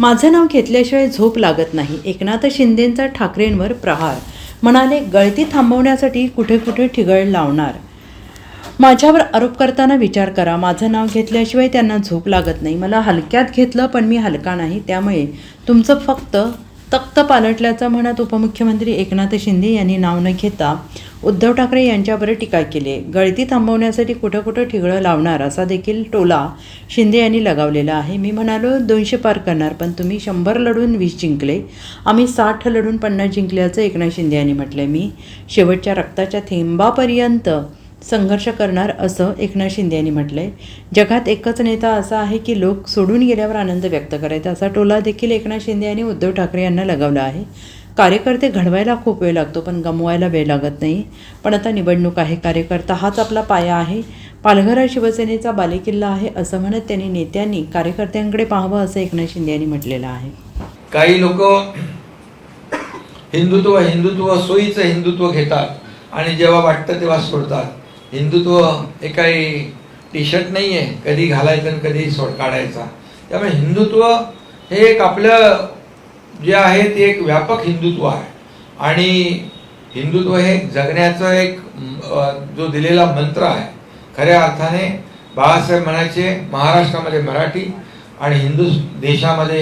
माझं नाव घेतल्याशिवाय झोप लागत नाही. एकनाथ शिंदेंचा ठाकरेंवर प्रहार. म्हणाले गळती थांबवण्यासाठी कुठे कुठे ठिगळ लावणार? माझ्यावर आरोप करताना विचार करा. माझं नाव घेतल्याशिवाय त्यांना झोप लागत नाही. मला हलक्यात घेतलं पण मी हलका नाही. त्यामुळे तुमचं फक्त तख्त पालटल्याचं म्हणत उपमुख्यमंत्री एकनाथ शिंदे यांनी नाव न घेता उद्धव ठाकरे यांच्यावर टीका केली. गळती थांबवण्यासाठी कुठं कुठं ठिगळं लावणार असा देखील टोला शिंदे यांनी लगावलेला आहे. मी म्हणालो दोनशे पार करणार पण तुम्ही शंभर लढून वीस जिंकले. आम्ही साठ लढून पन्नास जिंकल्याचं एकनाथ शिंदे यांनी म्हटलं मी शेवटच्या रक्ताच्या थेंबापर्यंत संघर्ष करणार असं एकनाथ शिंदे यांनी म्हटलंय. जगात एकच नेता असा आहे की लोक सोडून गेल्यावर आनंद व्यक्त करायचा. असा टोला देखील एकनाथ शिंदे यांनी उद्धव ठाकरे यांना लगावला आहे. कार्यकर्ते घडवायला खूप वेळ लागतो पण गमवायला वेळ लागत नाही. पण आता निवडणूक आहे कार्यकर्ता हाच आपला पाया आहे. पालघर हा शिवसेनेचा बालेकिल्ला आहे असं म्हणत त्यांनी नेत्यांनी कार्यकर्त्यांकडे पाहावं असं एकनाथ शिंदे यांनी म्हटलेलं आहे. काही लोक हिंदुत्व हिंदुत्व सोयीचं हिंदुत्व घेतात आणि जेव्हा वाटतं तेव्हा सोडतात. हिंदुत्व हे काही टी शर्ट नाही आहे कधी घालायचं आणि कधी सोड काढायचा. त्यामुळे हिंदुत्व हे एक आपलं जे आहे ते एक व्यापक हिंदुत्व आहे. आणि हिंदुत्व हे जगण्याचं एक जो दिलेला मंत्र आहे. खऱ्या अर्थाने बाळासाहेब म्हणायचे महाराष्ट्रामध्ये मराठी आणि हिंदू देशामध्ये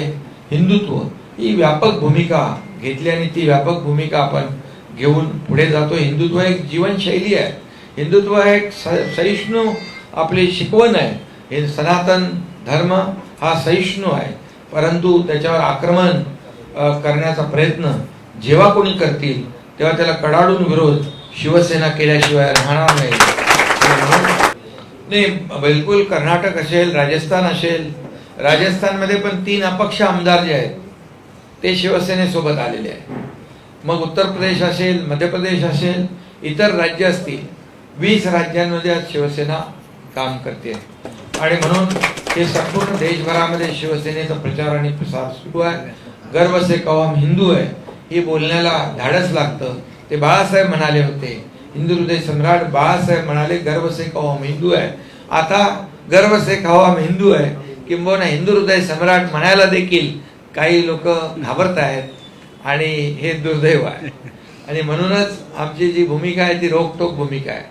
हिंदुत्व ही व्यापक भूमिका घेतली आणि ती व्यापक भूमिका आपण घेऊन पुढे जातो. हिंदुत्व एक जीवनशैली आहे. हिंदुत्व हे स- सहिष्णू आपली शिकवण आहे हे सनातन धर्म हा सहिष्णू आहे परंतु त्याच्यावर आक्रमण करण्याचा प्रयत्न जेव्हा कोणी करतील तेव्हा त्याला कडाडून विरोध शिवसेना केल्याशिवाय राहणार नाही. नाही बिलकुल कर्नाटक असेल राजस्थान असेल राजस्थानमध्ये पण तीन अपक्ष आमदार जे आहेत ते शिवसेनेसोबत आलेले आहेत. मग उत्तर प्रदेश असेल मध्य प्रदेश असेल इतर राज्य असतील वीस राज्यांमध्ये आज शिवसेना काम करते. आणि म्हणून हे संपूर्ण देशभरामध्ये शिवसेनेचा प्रचार आणि प्रसार सुरू आहे. गर्व से कहो हिंदू आहे हे बोलण्याला धाडस लागतं. ते बाळासाहेब म्हणाले होते. हिंदू हृदय सम्राट बाळासाहेब म्हणाले गर्व से कहो हिंदू आहे आता गर्व से कहो हिंदू आहे किंबहुना हिंदू हृदय सम्राट म्हणायला देखील काही लोक घाबरत आहेत आणि हे दुर्दैव आहे. आणि म्हणूनच आमची जी भूमिका आहे ती रोखटोक भूमिका आहे.